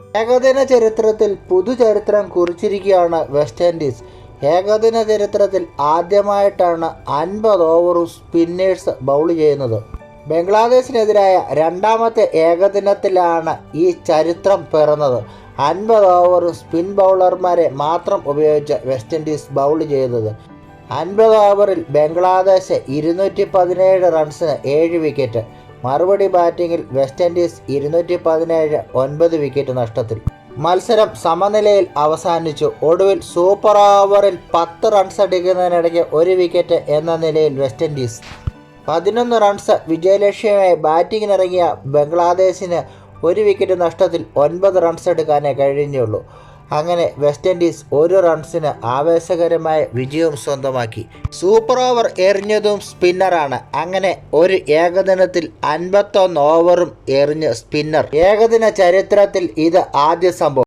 ഏകദിന ചരിത്രത്തിൽ പുതുചരിത്രം കുറിച്ചിരിക്കുകയാണ് west Indies ഏകദിന ചരിത്രത്തിൽ ആദ്യമായിട്ടാണ് അൻപത് ഓവറും സ്പിന്നേഴ്സ് ബൗൾ ചെയ്യുന്നത്. ബംഗ്ലാദേശിനെതിരായ രണ്ടാമത്തെ ഏകദിനത്തിലാണ് ഈ ചരിത്രം പിറന്നത്. അൻപത് ഓവറും സ്പിൻ ബൗളർമാരെ മാത്രം ഉപയോഗിച്ച് വെസ്റ്റ് ഇൻഡീസ് ബൗൾ ചെയ്തത്. അൻപത് ഓവറിൽ ബംഗ്ലാദേശ് ഇരുന്നൂറ്റി പതിനേഴ് റൺസിന് ഏഴ് വിക്കറ്റ് മറുപടി ബാറ്റിങ്ങിൽ വെസ്റ്റ് ഇൻഡീസ് ഇരുന്നൂറ്റി പതിനേഴ് ഒൻപത് വിക്കറ്റ് നഷ്ടത്തിൽ. മത്സരം സമനിലയിൽ അവസാനിച്ചു. ഒടുവിൽ സൂപ്പർ ഓവറിൽ പത്ത് റൺസ് അടിക്കുന്നതിനിടയ്ക്ക് ഒരു വിക്കറ്റ് എന്ന നിലയിൽ വെസ്റ്റ് ഇൻഡീസ്. പതിനൊന്ന് റൺസ് വിജയലക്ഷ്യമായി ബാറ്റിങ്ങിനിറങ്ങിയ ബംഗ്ലാദേശിന് ഒരു വിക്കറ്റ് നഷ്ടത്തിൽ ഒൻപത് റൺസ് എടുക്കാനേ കഴിഞ്ഞുള്ളൂ. അങ്ങനെ വെസ്റ്റ് ഇൻഡീസ് ഒരു റൺസിന് ആവേശകരമായ വിജയവും സ്വന്തമാക്കി. സൂപ്പർ ഓവർ എറിഞ്ഞതും സ്പിന്നറാണ് അങ്ങനെ ഒരു ഏകദിനത്തിൽ അൻപത്തൊന്ന് ഓവറും എറിഞ്ഞ് സ്പിന്നർ ഏകദിന ചരിത്രത്തിൽ ഇത് ആദ്യ സംഭവം.